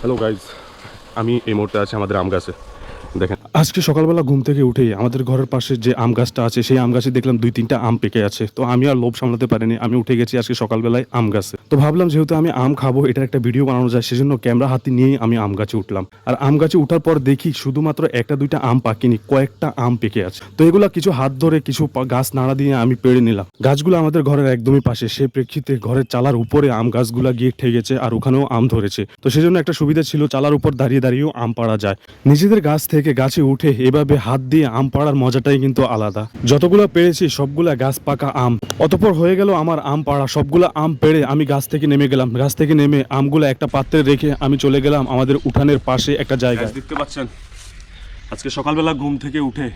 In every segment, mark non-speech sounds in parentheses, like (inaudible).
Hello guys আমি এই মুহূর্তে আছি আমাদের আম গাছে। দেখেন, আজকে সকালবেলা ঘুম থেকে উঠেই আমাদের ঘরের পাশে যে আম গাছটা আছে, সেই আম গাছে দেখলাম দুই তিনটা আম পেকে আছে। তো আমি আর লোভ সামলাতে পারিনি। আমি উঠে গেছি আজকে সকালবেলায় আম গাছে। তো ভাবলাম যেহেতু আমি আম খাব, এটার একটা ভিডিও বানানো যায়, সেজন্য ক্যামেরা হাতে নিয়েই আমি আম গাছে উঠলাম। আর আম গাছে উঠার পর দেখি শুধুমাত্র একটা, দুইটা আম পাকিনি, কয়েকটা আম পেকে আছে। তো এগুলা কিছু হাত ধরে কিছু গাছ নাড়া দিয়ে আমি পেড়ে নিলাম। গাছগুলো আমাদের ঘরের একদমই পাশে, সে প্রেক্ষিতে ঘরের চালার উপরে আম গাছগুলা গিয়ে ঠেকেছে আর ওখানেও আম ধরেছে। তো সেজন্য একটা সুবিধা ছিল, চালার উপর দাঁড়িয়ে দাঁড়িয়েও আম পাড়া যায়। নিজেদের গাছ থেকে গাছে উঠে এভাবে হাত দিয়ে আম পাড়ার মজাটাই কিন্তু আলাদা। যতগুলো পেরেছি সবগুলা গাছ পাকা আম। অতপর হয়ে গেল আমার আম পাড়া, সবগুলা আম পেড়ে আমি গাছ থেকে নেমে গেলাম। গাছ থেকে নেমে আমগুলো একটা পাত্রে রেখে আমি চলে গেলাম আমাদের উঠানের পাশে একটা জায়গা দেখতে পাচ্ছেন? আজকে সকালবেলা ঘুম থেকে উঠে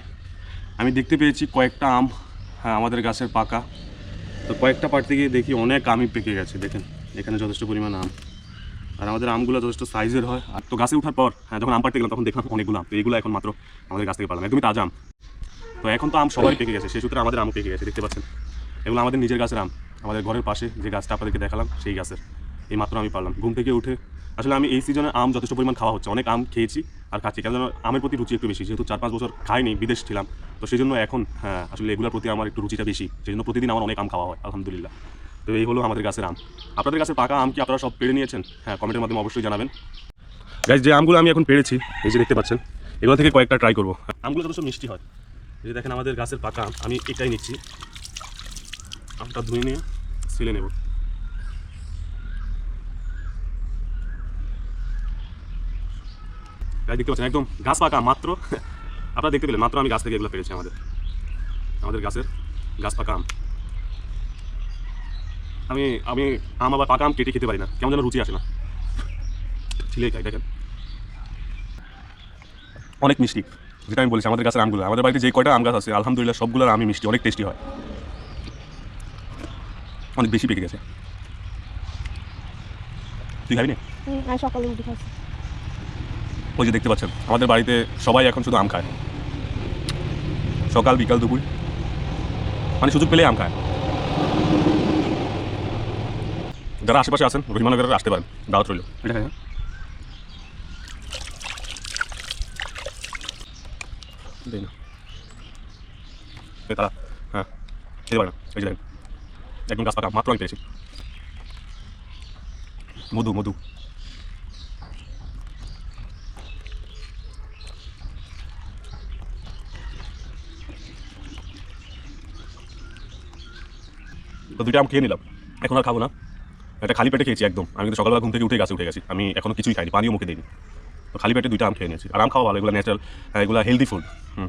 আমি দেখতে পেয়েছি কয়েকটা আম হ্যাঁ আমাদের গাছের পাকা। তো কয়েকটা পাড়তে গিয়ে দেখি অনেক আমই পেকে গেছে, দেখেন। এখানে যথেষ্ট পরিমাণ আম। আর আমাদের আমগুলো যথেষ্ট সাইজের হয়। আর তো গাছে ওঠার পর হ্যাঁ যখন আম পাড়তে গেলাম, তখন দেখলাম অনেকগুলো আম। তো এইগুলো এখন মাত্র আমাদের গাছ থেকে পারলাম একদমই তাজা আম। তো এখন তো আম সবাই পেকে গেছে। সেই সূত্রে আমাদের আম পেকে গেছে, দেখতে পাচ্ছেন? এগুলো আমাদের নিজের গাছের আম। আমাদের ঘরের পাশে যে গাছটা আপনাদেরকে দেখালাম, সেই গাছের। এই মাত্র আমি পারলাম। ঘুম থেকে উঠে, আসলে আমি এই সিজনে আম যথেষ্ট পরিমাণ খাওয়া হচ্ছে। অনেক আম খেয়েছি আর খাচ্ছি কেন আমের প্রতি রুচি একটু বেশি। যেহেতু চার পাঁচ বছর খাইনি, বিদেশ ছিলাম, তো সেই জন্য এখন হ্যাঁ আসলে এগুলোর প্রতি আমার একটু রুচিটা বেশি। সেই জন্য প্রতিদিন আমার অনেক আম খাওয়া হয়, আলহামদুলিল্লাহ। তো এই হলো আমাদের গাছের আম। আপনাদের গাছের পাকা আম কি আপনারা সব পেড়ে নিয়েছেন? হ্যাঁ কমেন্টের মাধ্যমে অবশ্যই জানাবেন। গাছ যে আমগুলো আমি এখন পেরেছি এই যে দেখতে পাচ্ছেন, এগুলো থেকে কয়েকটা ট্রাই করব। আমগুলো যথেষ্ট মিষ্টি হয়। এই যে দেখেন আমাদের গাছের পাকা আম, আমি এটাই নিচ্ছি। আমটা ধুয়ে নিয়ে সিলে নেব দেখতে পাচ্ছেন একদম গাছ পাকা মাত্র। (laughs) আপনারা দেখতে পেলেন, মাত্র আমি গাছ থেকে এগুলো পেরেছি আমাদের। আমাদের গাছের গাছ পাকা আম। আমি আমি আম আবার পাকা আম কেটে খেতে পারি না। কেমন যেন রুচি আসে না। ছিলেই খাই দেখেন। অনেক মিষ্টি, যেটা আমি বলেছি, আমাদের গাছের আমগুলো। আমাদের বাড়িতে যে কয়টা আম গাছ আছে, আলহামদুলিল্লাহ সবগুলোর আমি মিষ্টি, অনেক টেস্টি হয়। অনেক বেশি পেকে গেছে। তুই খাবি না? সকালে উঠে খাচ্ছি। ওই যে দেখতে পাচ্ছেন আমাদের বাড়িতে সবাই এখন শুধু আম খায়। সকাল বিকাল দুপুর। মানে সুযোগ পেলেই আম খায়। যারা আশেপাশে আছেন রহিমানগরের আসতে পারেন দাওয়াত রইল। এটা খাই হ্যাঁ? তারা হ্যাঁ খেতে পারে না এই যে দেখেন। একদম গাছ পাকা মাত্র আমি পেয়েছি মধু মধু তো দুইটা আম খেয়ে নিলাম এখন আর খাব না এটা খালি পেটে খেয়েছি একদম আমি কিন্তু সকালবেলা ঘুম থেকে উঠে গাছে উঠে গেছি আমি এখনও কিছুই খাইনি পানিও মুখে দিইনি তো খালি পেটে দুইটা আম খেয়ে নিয়েছি আর আম খাওয়া ভালো এগুলো ন্যাচারাল এগুলো হেলদি ফুড হুম